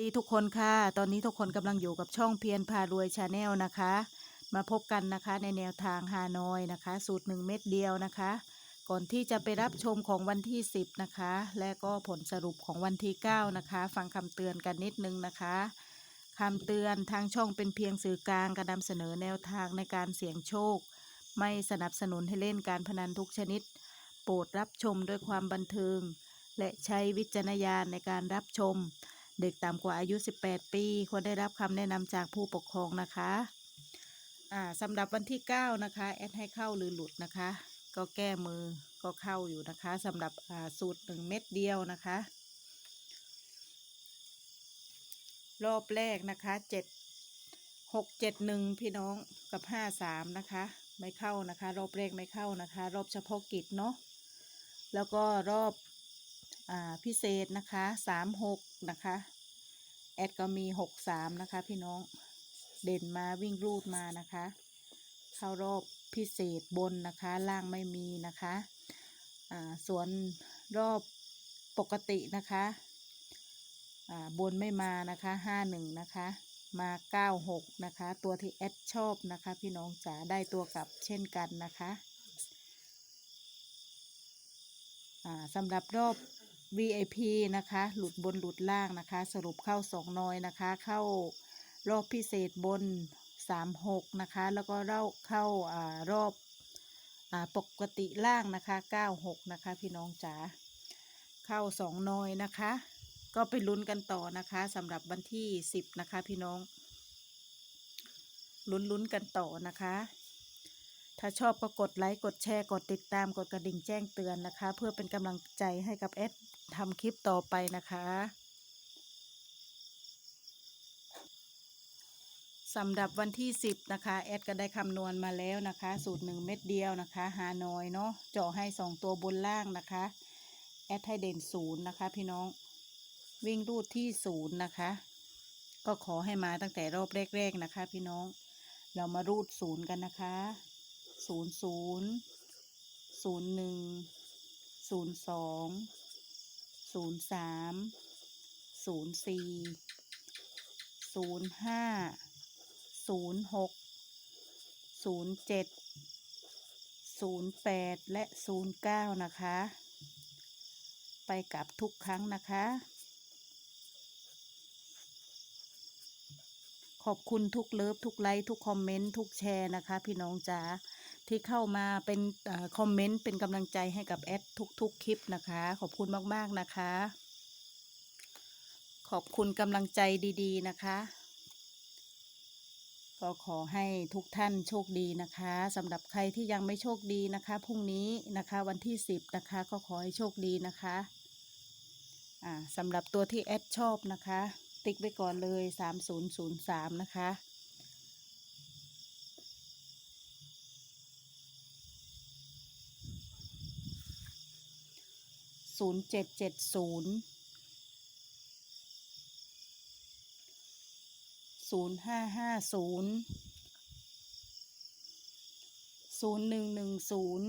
ดีทุกคนค่ะ ตอนนี้ทุกคนกำลังอยู่กับช่องเพียรพารวยชาแนลนะคะ มาพบกันนะคะในแนวทางฮานอยนะคะ สูตรหนึ่งเม็ดเดียวนะคะ ก่อนที่จะไปรับชมของวันที่ 10 นะคะ และก็ผลสรุปของวันที่ 9 นะคะ ฟังคำเตือนกันนิดนึงนะคะคำเตือนทางช่องเป็นเพียงสื่อกลางการนำเสนอแนวทางในการเสี่ยงโชค ไม่สนับสนุนให้เล่นการพนันทุกชนิด โปรดรับชมด้วยความบันเทิง และใช้วิจารณญาณในการรับชม เด็กต่ำกว่าอายุ 18 ปีควรได้รับคำแนะนำจากผู้ปกครองนะคะอ่าสำหรับวันที่ 9 นะคะ แอดให้เข้าหรือหลุดนะคะ ก็แก้มือก็เข้าอยู่นะคะสำหรับอ่าสูตร 1 เม็ดเดียวนะคะ รอบแรกนะคะ 7 6 7 1 พี่น้องกับ 5 3 นะคะ ไม่เข้านะคะ รอบแรกไม่เข้านะคะ รอบเฉพาะกิจเนาะแล้วก็รอบ พิเศษนะคะสามหกนะคะ แอดก็มีหกสามนะคะ พี่น้องเด่นมาวิ่งรูดมานะคะ เข้ารอบพิเศษบนนะคะ ล่างไม่มีนะคะส่วนรอบปกตินะคะบนไม่มานะคะห้าหนึ่งนะคะ มาเก้าหกนะคะ ตัวที่แอดชอบนะคะ พี่น้องจ๋าได้ตัวกลับเช่นกันนะคะสำหรับรอบ VIP นะคะ หลุดบนหลุดล่างนะคะ สรุปเข้าสองน้อยนะคะ เข้ารอบพิเศษบน 36 นะคะ แล้วก็เล่าเข้าอ่ารอบอ่าปกติล่างนะคะ 96 นะคะ พี่น้องจ๋าเข้าสองน้อยนะคะ ก็ไปลุ้นกันต่อนะคะสำหรับวันที่ 10 นะคะ พี่น้อง ลุ้นลุ้นกันต่อนะคะถ้าชอบก็กดไลค์ กดแชร์ กดติดตาม กดกระดิ่งแจ้งเตือนนะคะ เพื่อเป็นกำลังใจให้กับแอด ทำคลิปต่อไปนะคะสำหรับวันที่ 10 นะคะ แอดก็ได้คำนวณมาแล้วนะคะ สูตร 1 เม็ดเดียวนะคะฮานอยเนาะเจาะให้ 2 ตัวบนล่างนะคะ แอดให้เด่นศูนย์นะคะ พี่น้องวิ่งรูดที่ศูนย์นะคะ ก็ขอให้มาตั้งแต่รอบแรก ๆ นะคะ พี่น้อง เรามารูดศูนย์กันนะคะศูนย์ศูนย์ศูนย์หนึ่งศูนย์สอง ศูนย์สามศูนย์สี่ศูนย์ห้าศูนย์หกศูนย์เจ็ดศูนย์แปดและศูนย์เก้านะคะ ไปกลับทุกครั้งนะคะ ขอบคุณทุกเลิฟทุกไลค์ทุกคอมเมนต์ทุกแชร์นะคะ พี่น้องจ๋า ที่เข้ามาเป็นอคอมเมนต์เป็นกำลังใจให้กับแอดทุกๆ คลิปนะคะ ขอบคุณมากๆนะคะ ขอบคุณกำลังใจดีๆนะคะ ก็ขอให้ทุกท่านโชคดีนะคะสำหรับใครที่ยังไม่โชคดีนะคะพรุ่งนี้นะคะวันที่ 10 นะคะ ก็ขอให้โชคดีนะคะสำหรับตัวที่แอดชอบนะคะ ติ๊กไว้ก่อนเลย 3003 นะคะ ศูนย์เจ็ดเจ็ดศูนย์ศูนย์ห้าห้าศูนย์ศูนย์หนึ่งหนึ่งศูนย์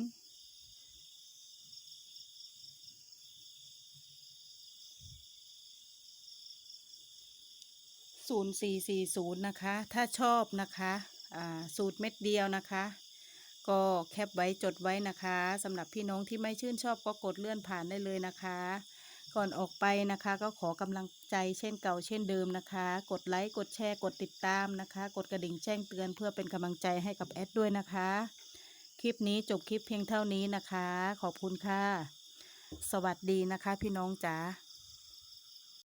ศูนย์สี่สี่ศูนย์นะคะ ถ้าชอบนะคะ อ่า สูตรเม็ดเดียวนะคะ ก็แคปไว้จดไว้นะคะสำหรับพี่น้องที่ไม่ชื่นชอบก็กดเลื่อนผ่านได้เลยนะคะ ก่อนออกไปนะคะก็ขอกำลังใจเช่นเก่าเช่นเดิมนะคะ กดไลค์กดแชร์กดติดตามนะคะ กดกระดิ่งแจ้งเตือนเพื่อเป็นกำลังใจให้กับแอดด้วยนะคะ คลิปนี้จบคลิปเพียงเท่านี้นะคะ ขอบคุณค่ะ สวัสดีนะคะพี่น้องจ๋า